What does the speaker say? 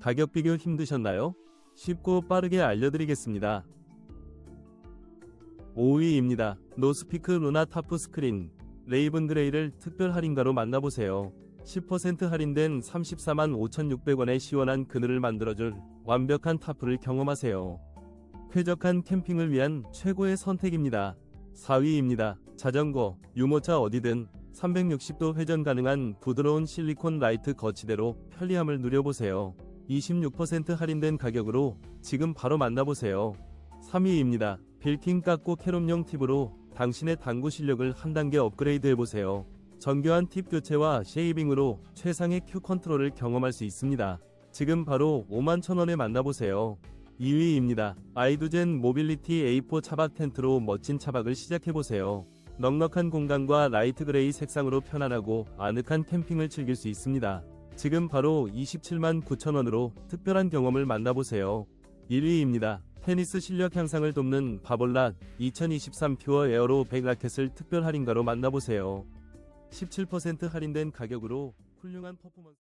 가격 비교 힘드셨나요? 쉽고 빠르게 알려드리겠습니다. 5위입니다. 노스피크 루나 타프 스크린 레이븐 그레이를 특별 할인가로 만나보세요. 10% 할인된 34만 5,600원의 시원한 그늘을 만들어줄 완벽한 타프를 경험하세요. 쾌적한 캠핑을 위한 최고의 선택입니다. 4위입니다. 자전거, 유모차 어디든 360도 회전 가능한 부드러운 실리콘 라이트 거치대로 편리함을 누려보세요. 26% 할인된 가격으로 지금 바로 만나보세요. 3위입니다. 빌킹 깎고 캐롬용 팁으로 당신의 당구 실력을 한 단계 업그레이드 해보세요. 정교한 팁 교체와 쉐이빙으로 최상의 큐 컨트롤을 경험할 수 있습니다. 지금 바로 5만 천원에 만나보세요. 2위입니다. 아이두젠 모빌리티 A4 차박 텐트로 멋진 차박을 시작해보세요. 넉넉한 공간과 라이트 그레이 색상으로 편안하고 아늑한 캠핑을 즐길 수 있습니다. 지금 바로 27만 9천원으로 특별한 경험을 만나보세요. 1위입니다. 테니스 실력 향상을 돕는 바볼랏 2023 퓨어 에어로 100 라켓을 특별 할인가로 만나보세요. 17% 할인된 가격으로 훌륭한 퍼포먼스